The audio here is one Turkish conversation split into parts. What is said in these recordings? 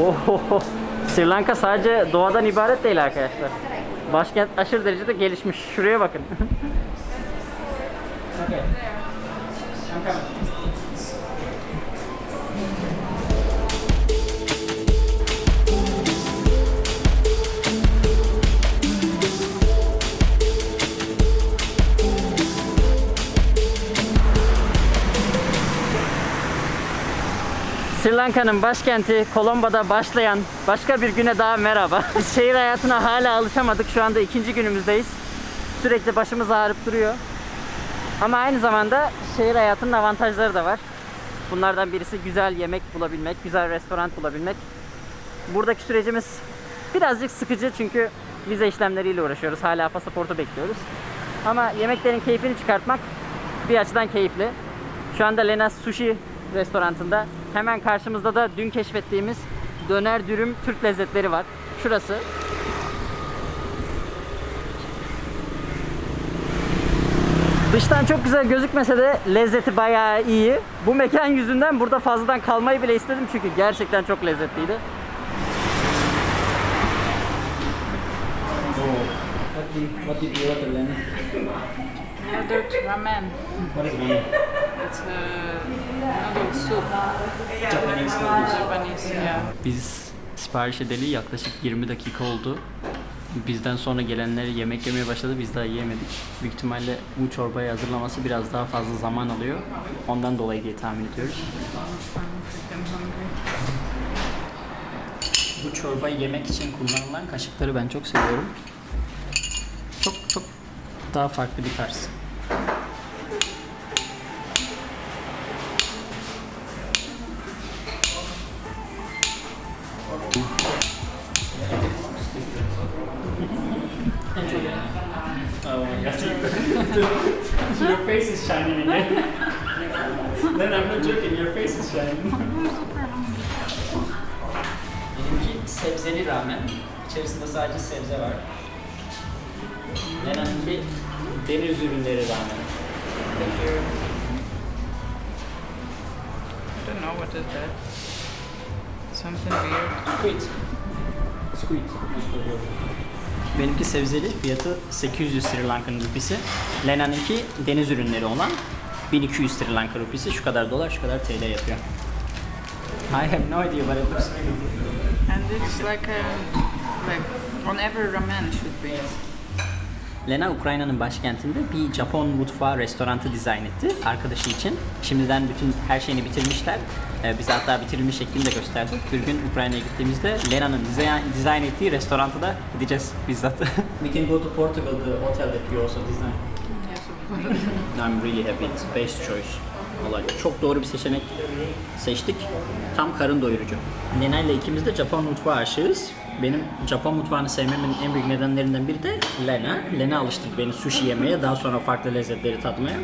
Oho. Sri Lanka sadece doğadan ibaret değil arkadaşlar. Başkent aşırı derecede gelişmiş. Şuraya bakın. Sri Lanka'nın başkenti Colombo'da başlayan başka bir güne daha merhaba. Biz şehir hayatına hala alışamadık. Şu anda ikinci günümüzdeyiz. Sürekli başımız ağrıp duruyor. Ama aynı zamanda şehir hayatının avantajları da var. Bunlardan birisi güzel yemek bulabilmek, güzel restoran bulabilmek. Buradaki sürecimiz birazcık sıkıcı çünkü vize işlemleriyle uğraşıyoruz. Hala pasaportu bekliyoruz. Ama yemeklerin keyfini çıkartmak bir açıdan keyifli. Şu anda Lena Sushi restorantında. Hemen karşımızda da dün keşfettiğimiz döner dürüm Türk lezzetleri var. Şurası. Dıştan çok güzel gözükmese de lezzeti bayağı iyi. Bu mekan yüzünden burada fazladan kalmayı bile istedim çünkü gerçekten çok lezzetliydi. What did you order, Lena? ordered ramen. What is ramen? It's a noodle Biz sipariş edeli yaklaşık 20 dakika oldu. Bizden sonra gelenler yemek yemeye başladı. Biz daha yiyemedik. Büyük ihtimalle bu çorbayı hazırlaması biraz daha fazla zaman alıyor. Ondan dolayı diye tahmin ediyoruz. Bu çorbayı yemek için kullanılan kaşıkları ben çok seviyorum. Çok çok daha farklı bir tarz. Your face is shining again. Then I'm not joking, your face is shining. Benimki sebzeli ramen. İçerisinde sadece sebze var. Lena'nınki deniz ürünleri ramen. Thank you. I don't know what is that. Something weird. Squid. Squid. Benimki sebzeli. Fiyatı 800 Sri Lankan rupisi. Lena'nınki deniz ürünleri olan 1200 Sri Lanka rupisi. Şu kadar dolar, şu kadar TL yapıyor. I have no idea but it looks good. And it's like a, like on every ramen should be. Lena Ukrayna'nın başkentinde bir Japon mutfağı restoranı dizayn etti arkadaşı için. Şimdiden bütün her şeyini bitirmişler. Ee, bize hatta bitirilmiş şeklini de gösterdi. Bir gün Ukrayna'ya gittiğimizde Lena'nın dizayn, dizayn ettiği restoranta da gideceğiz bizzat. We can go to Portugal, the hotel that you also designed. I'm really happy. It's best choice. Vallahi çok doğru bir seçenek seçtik. Tam karın doyurucu. İle ikimiz de Japon mutfağı aşığız. Benim Japon mutfağını sevmemin en büyük nedenlerinden biri de Lena. Lena alıştırdı beni sushi yemeye, daha sonra farklı lezzetleri tatmaya.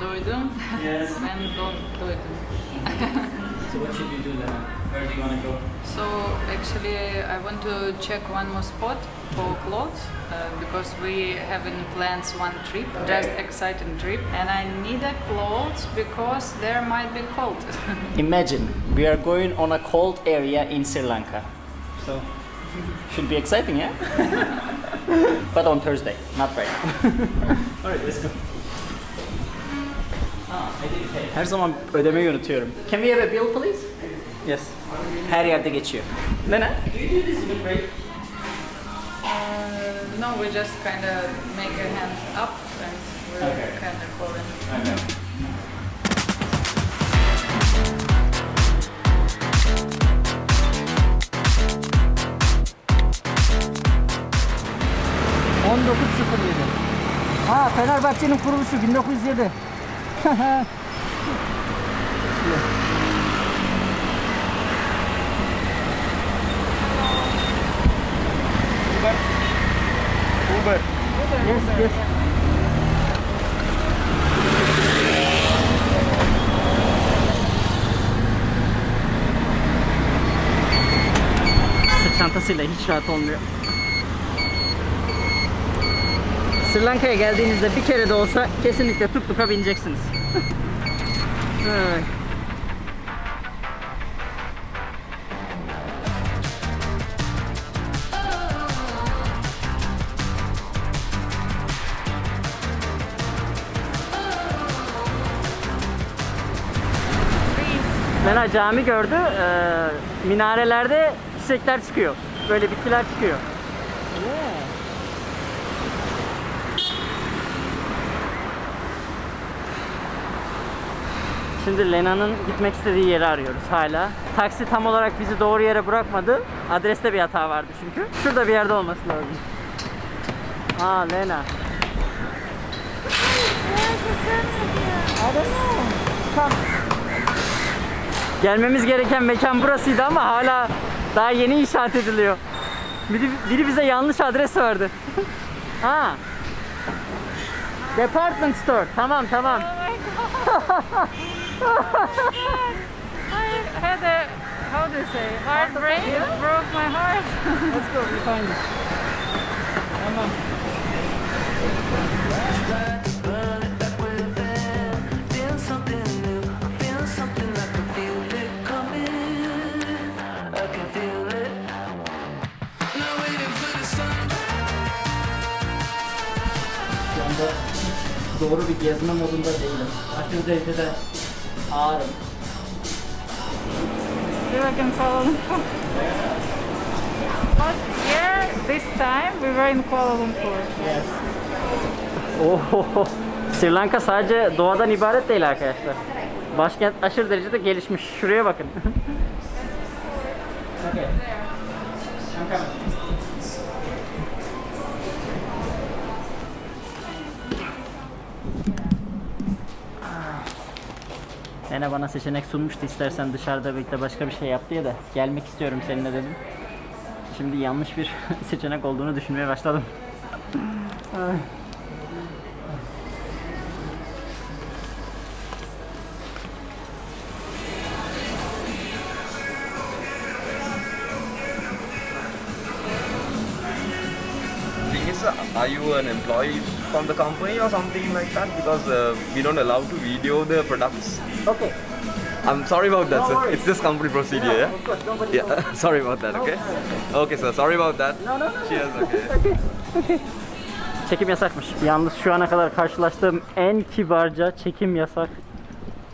Doydum. Yes. And don't doydum. So what should you do, Lena? Where do you want to go? So actually, I want to check one more spot for clothes uh, because we have in plans one trip, just exciting trip, and I need a clothes because there might be cold. Imagine we are going on a cold area in Sri Lanka. So should be exciting, yeah? but on Thursday, not right. Alright, let's go. Her zaman ödemeyi unutuyorum. Can we have a bill please? Yes. Her yerde geçiyor. Lena, do you do this in break? uh, no, we just kind of make a hand up and we're Okay. kind of pulling. Ha Fenerbahçe'nin kuruluşu 1907. Uber. Yes, yes. Sırt çantasıyla hiç rahat olmuyor. Sri Lanka'ya geldiğinizde bir kere de olsa kesinlikle tuk tuk'a bineceksiniz. Ay. Lena cami gördü. Ee, minarelerde çiçekler çıkıyor. Böyle bitkiler çıkıyor. Şimdi Lena'nın gitmek istediği yeri arıyoruz hala. Taksi tam olarak bizi doğru yere bırakmadı. Adreste bir hata vardı çünkü. Şurada bir yerde olması lazım. Aa Lena. Gelmemiz gereken mekan burasıydı ama hala daha yeni inşaat ediliyor. Biri, biri bize yanlış adres verdi. ha. Department store. Tamam tamam. I had a, how do you say, heartbreak. It broke my heart. Let's go. We find it. Tamam. Şu doğru bir gezme modunda değilim. Aşırı derecede I can Kuala Lumpur. Last year, this time, we were in Kuala Lumpur. Yes. Oho. Sri Lanka sadece doğadan ibaret değil arkadaşlar. Başkent aşırı derecede gelişmiş. Şuraya bakın. okay. I'm coming. Nene bana seçenek sunmuştu istersen dışarıda birlikte başka bir şey yap diye de gelmek istiyorum seninle dedim. Şimdi yanlış bir seçenek olduğunu düşünmeye başladım. Are you an employee from the company or something like that? Because uh, we don't allow to video the products. Okay. I'm sorry about that, No sir. worries. It's just company procedure, yeah? Of course, nobody Yeah, sorry about that, okay? Okay, sir, sorry about that. No, no, no. Cheers, okay. Çekim yasakmış. Yalnız şu ana kadar karşılaştığım en kibarca çekim yasak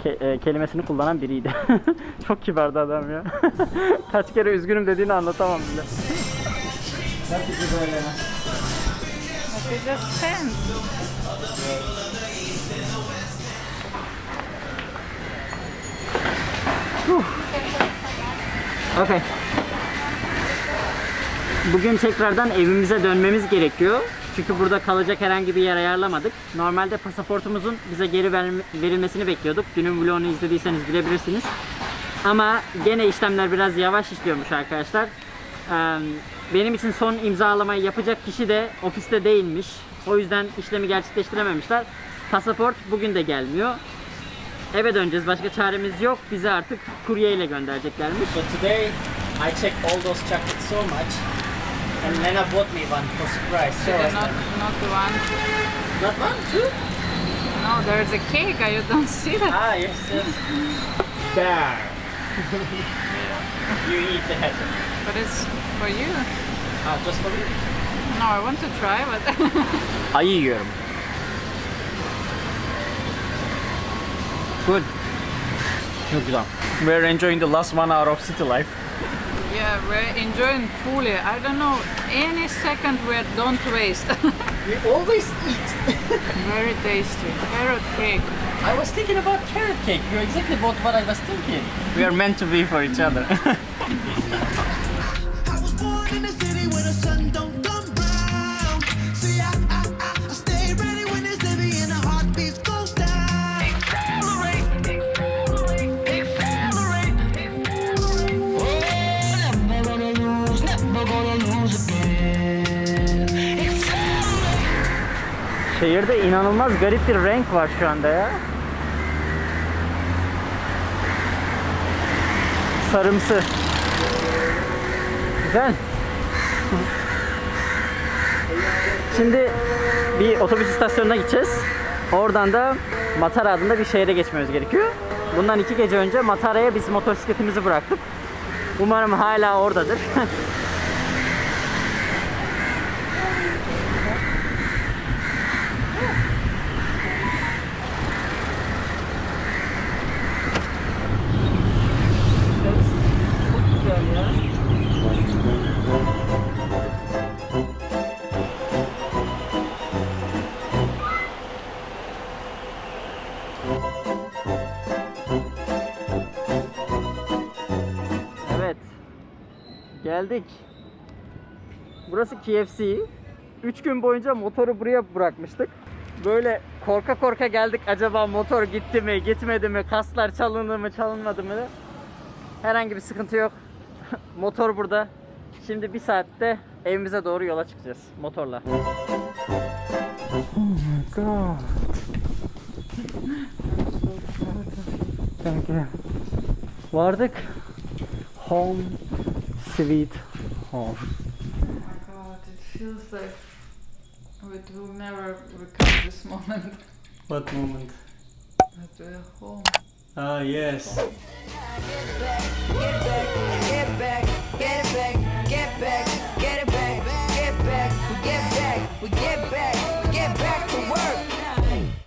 ke- e, kelimesini kullanan biriydi. Çok kibardı adam ya. Kaç kere üzgünüm dediğini anlatamam bile. Böyle But it just stands. Okay. Bugün tekrardan evimize dönmemiz gerekiyor. Çünkü burada kalacak herhangi bir yer ayarlamadık. Normalde pasaportumuzun bize geri ver- verilmesini bekliyorduk. Dünün vlogunu izlediyseniz bilebilirsiniz. Ama gene işlemler biraz yavaş işliyormuş arkadaşlar. Benim için son imzalamayı yapacak kişi de ofiste değilmiş. O yüzden işlemi gerçekleştirememişler. Pasaport bugün de gelmiyor. Eve döneceğiz. Başka çaremiz yok. Bizi artık kurye ile göndereceklermiş. So today I checked all those chocolates so much. And Lena bought me one for surprise. I not, not the one? Not one, two? No, there's a cake. You don't see that. Ah, yes, yes. There. you eat the head. But it's for you. Ah, just for you. No, I want to try, but Ayı yiyorum. Good. Çok güzel. We're enjoying the last one hour of city life. yeah, we're enjoying fully. I don't know any second we don't waste. We always eat. Very tasty. Carrot cake. I was thinking about carrot cake. You're exactly about what I was thinking. We are meant to be for each other. Şehirde inanılmaz garip bir renk var şu anda ya. Sarımsı. Güzel. Şimdi bir otobüs istasyonuna gideceğiz. Oradan da Matara adında bir şehre geçmemiz gerekiyor. Bundan iki gece önce Matara'ya biz motosikletimizi bıraktık. Umarım hala oradadır. Geldik. Burası KFC. 3 gün boyunca motoru buraya bırakmıştık. Böyle korka korka geldik. Acaba motor gitti mi, gitmedi mi, kaslar çalındı mı, çalınmadı mı? Herhangi bir sıkıntı yok. Motor burada. Şimdi bir saatte evimize doğru yola çıkacağız motorla. Oh my god. Thank you. Vardık. Home sweet home. Oh. oh my god, it feels like it will never recover this moment. What moment? That we're home. Ah, yes. We get back.